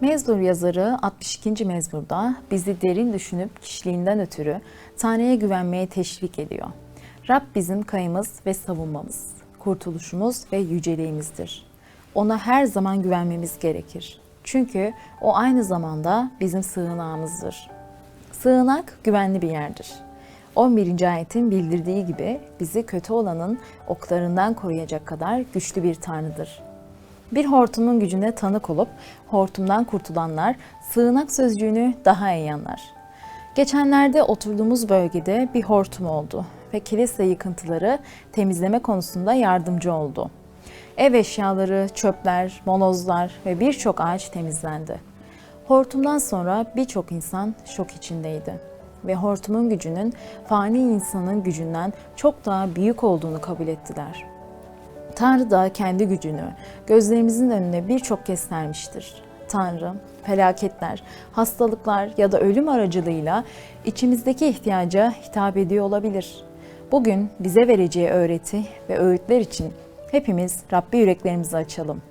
Mezmur yazarı 62. mezmurda bizi derin düşünüp kişiliğinden ötürü Tanrı'ya güvenmeye teşvik ediyor. Rab bizim kayımız ve savunmamız, kurtuluşumuz ve yüceliğimizdir. Ona her zaman güvenmemiz gerekir. Çünkü o aynı zamanda bizim sığınağımızdır. Sığınak güvenli bir yerdir. 11. ayetin bildirdiği gibi bizi kötü olanın oklarından koruyacak kadar güçlü bir tanrıdır. Bir hortumun gücüne tanık olup hortumdan kurtulanlar sığınak sözcüğünü daha iyi anlar. Geçenlerde oturduğumuz bölgede bir hortum oldu ve kilise yıkıntıları temizleme konusunda yardımcı oldu. Ev eşyaları, çöpler, molozlar ve birçok ağaç temizlendi. Hortumdan sonra birçok insan şok içindeydi ve hortumun gücünün fani insanın gücünden çok daha büyük olduğunu kabul ettiler. Tanrı da kendi gücünü gözlerimizin önüne birçok kez sermiştir. Tanrı, felaketler, hastalıklar ya da ölüm aracılığıyla içimizdeki ihtiyaca hitap ediyor olabilir. Bugün bize vereceği öğreti ve öğütler için hepimiz Rabbi yüreklerimizi açalım.